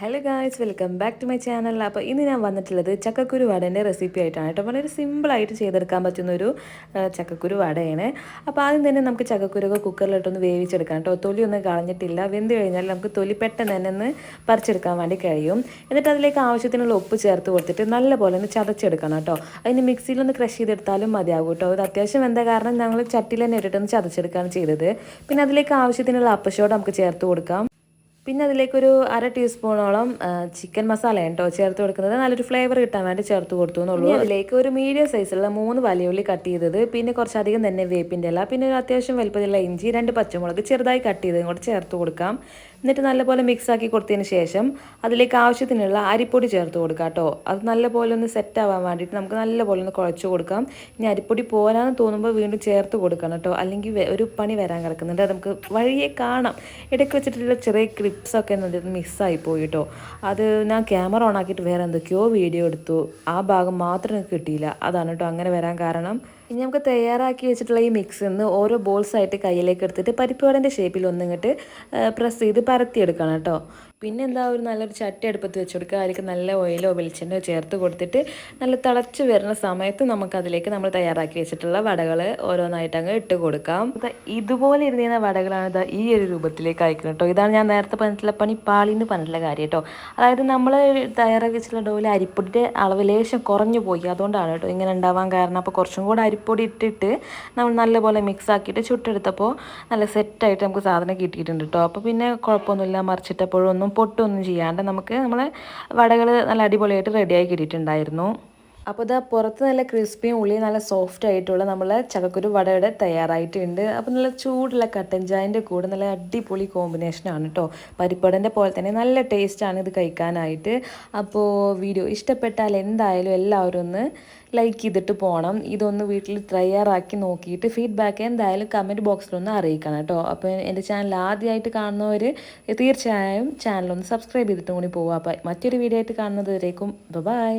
Hello guys welcome back to my channel അപ്പോൾ ഇന്ന് ഞാൻ വന്നിട്ടുള്ളത് ചക്കക്കുരു വടേന്റെ റെസിപ്പി ആയിട്ടാണ് കേട്ടോ. വളരെ സിമ്പിളായിട്ട് ചെയ്തെടുക്കാൻ പറ്റുന്ന ഒരു ചക്കക്കുരു വടയാണ്. അപ്പോൾ ആദ്യം തന്നെ നമുക്ക് ചക്കക്കുരൊക്കെ കുക്കറിലിട്ടൊന്ന് വേവിച്ചെടുക്കാം കേട്ടോ. തൊലിയൊന്നും കളഞ്ഞിട്ടില്ല. വെന്ത് കഴിഞ്ഞാൽ നമുക്ക് തൊലി പെട്ടെന്ന് തന്നെ ഒന്ന് പറിച്ചെടുക്കാൻ വേണ്ടി കഴിയും. എന്നിട്ട് അതിലേക്ക് ആവശ്യത്തിനുള്ള ഉപ്പ് ചേർത്ത് കൊടുത്തിട്ട് നല്ലപോലെ ഒന്ന് ചതച്ചെടുക്കണം കേട്ടോ. അതിന് മിക്സിയിലൊന്ന് ക്രഷ് ചെയ്തെടുത്താലും മതിയാകും കേട്ടോ. അത് അത്യാവശ്യം എന്താ കാരണം ഞങ്ങൾ ചട്ടിയിൽ തന്നെ ഇട്ടിട്ടൊന്ന് ചതച്ചെടുക്കുകയാണ് ചെയ്തത്. പിന്നെ അതിലേക്ക് ആവശ്യത്തിനുള്ള അപ്പശോട് നമുക്ക് ചേർത്ത് കൊടുക്കാം. പിന്നെ അതിലേക്കൊരു അര ടീസ്പൂണോളം ചിക്കൻ മസാല കേട്ടോ ചേർത്ത് കൊടുക്കുന്നത്. നല്ലൊരു ഫ്ലേവർ കിട്ടാൻ വേണ്ടി ചേർത്ത് കൊടുത്തു എന്നുള്ളൂ. അതിലേക്ക് ഒരു മീഡിയം സൈസിലുള്ള മൂന്ന് വലിയുള്ളി കട്ട് ചെയ്തത്. പിന്നെ കുറച്ചധികം തന്നെ വേപ്പിന്റെ ഇല പിന്നെ ഒരു അത്യാവശ്യം വലുപ്പത്തിലുള്ള ഇഞ്ചി രണ്ട് പച്ചമുളക് ചെറുതായി കട്ട് ചെയ്തതും കൂടെ ചേർത്ത് കൊടുക്കാം. എന്നിട്ട് നല്ലപോലെ മിക്സ് ആക്കി കൊടുത്തതിന് ശേഷം അതിലേക്ക് ആവശ്യത്തിനുള്ള അരിപ്പൊടി ചേർത്ത് കൊടുക്കാം കേട്ടോ അത് നല്ലപോലെ ഒന്ന് സെറ്റ് ആവാൻ വേണ്ടിയിട്ട് നമുക്ക് നല്ലപോലെ ഒന്ന് കുഴച്ച് കൊടുക്കാം. ഇനി അരിപ്പൊടി പോരാന്ന് തോന്നുമ്പോൾ വീണ്ടും ചേർത്ത് കൊടുക്കണം കേട്ടോ അല്ലെങ്കിൽ ഒരു പണി വരാൻ കിടക്കുന്നുണ്ട്. അത് നമുക്ക് വഴിയെ കാണാം. ഇടയ്ക്ക് വെച്ചിട്ടുള്ള ചെറിയ ക്ലിപ്സൊക്കെ മിസ്സായി പോയിട്ടോ അത് ഞാൻ ക്യാമറ ഓൺ ആക്കിയിട്ട് വേറെ എന്തൊക്കെയോ വീഡിയോ എടുത്തു. ആ ഭാഗം മാത്രം എനിക്ക് കിട്ടിയില്ല. അതാണ് കേട്ടോ അങ്ങനെ വരാൻ കാരണം. ഇനി നമുക്ക് തയ്യാറാക്കി വെച്ചിട്ടുള്ള ഈ മിക്സ് നിന്ന് ഓരോ ബോൾസായിട്ട് കയ്യിലേക്ക് എടുത്തിട്ട് പരിപ്പ് പരിപ്പുവടന്റെ ഷേപ്പിൽ ഒന്നിങ്ങോട്ട് പ്രസ് ചെയ്ത് പരത്തിയെടുക്കണം കേട്ടോ പിന്നെ എന്താ ഒരു നല്ലൊരു ചട്ടി അടുപ്പത്ത് വെച്ച് കൊടുക്കുക അതിലേക്ക് നല്ല ഓയിലോ വെളിച്ചെണ്ണയോ ചേർത്ത് കൊടുത്തിട്ട് നല്ല തിളച്ച് വരുന്ന സമയത്ത് നമുക്ക് അതിലേക്ക് നമ്മൾ തയ്യാറാക്കി വെച്ചിട്ടുള്ള വടകൾ ഓരോന്നായിട്ട് അങ്ങ് ഇട്ട് കൊടുക്കാം. ഇതുപോലെ ഇരുന്ന വടകളാണ് ഇതാ ഈ ഒരു രൂപത്തിലേക്ക് അയക്കുന്നത് കേട്ടോ ഇതാണ് ഞാൻ നേരത്തെ പറഞ്ഞിട്ടുള്ള പണി പാളിന്ന് പറഞ്ഞിട്ടുള്ള കാര്യം കേട്ടോ അതായത് നമ്മൾ തയ്യാറാക്കി വെച്ചിട്ടുള്ള ഡോയിൽ അരിപ്പൊടിയുടെ അളവ് ലേശം കുറഞ്ഞു പോയി. അതുകൊണ്ടാണ് കേട്ടോ ഇങ്ങനെ ഉണ്ടാവാൻ കാരണം. അപ്പോൾ കുറച്ചും കൂടെ അരിപ്പൊടി ഇട്ടിട്ട് നമ്മൾ നല്ലപോലെ മിക്സ് ആക്കിയിട്ട് ചുട്ടെടുത്തപ്പോൾ നല്ല സെറ്റായിട്ട് നമുക്ക് സാധനം കിട്ടിയിട്ടുണ്ട് കേട്ടോ അപ്പോൾ പിന്നെ കുഴപ്പമൊന്നുമില്ല. മറിച്ചിട്ടപ്പോഴൊന്നും പൊട്ടൊന്നും ചെയ്യാണ്ട് നമുക്ക് നമ്മൾ വടകൾ നല്ല അടിപൊളിയായിട്ട് റെഡിയായി കിട്ടിയിട്ടുണ്ടായിരുന്നു. അപ്പോൾ ഇതാ പുറത്ത് നല്ല ക്രിസ്പിയും ഉള്ളിയും നല്ല സോഫ്റ്റ് ആയിട്ടുള്ള നമ്മളെ ചക്കക്കുരു വടയുടെ തയ്യാറായിട്ടുണ്ട്. അപ്പോൾ നല്ല ചൂടുള്ള കട്ടൻ ചായന്റെ കൂടെ നല്ല അടിപൊളി കോമ്പിനേഷനാണ് കേട്ടോ പരിപ്പടന്റെ പോലെ തന്നെ നല്ല ടേസ്റ്റാണ് ഇത് കഴിക്കാനായിട്ട്. അപ്പോൾ വീഡിയോ ഇഷ്ടപ്പെട്ടാൽ എന്തായാലും എല്ലാവരും ഒന്ന് ലൈക്ക് ചെയ്തിട്ട് പോകണം ഇതൊന്ന് വീട്ടിൽ തയ്യാറാക്കി നോക്കിയിട്ട് ഫീഡ്ബാക്ക് എന്തായാലും കമന്റ് ബോക്സിലൊന്ന് അറിയിക്കണം കേട്ടോ അപ്പോൾ എന്റെ ചാനൽ ആദ്യമായിട്ട് കാണുന്നവർ തീർച്ചയായും ചാനലൊന്ന് സബ്സ്ക്രൈബ് ചെയ്തിട്ടും കൂടി പോവുക. അപ്പോൾ മറ്റൊരു വീഡിയോ ആയിട്ട് കാണുന്നത് വരേക്കും ബൈ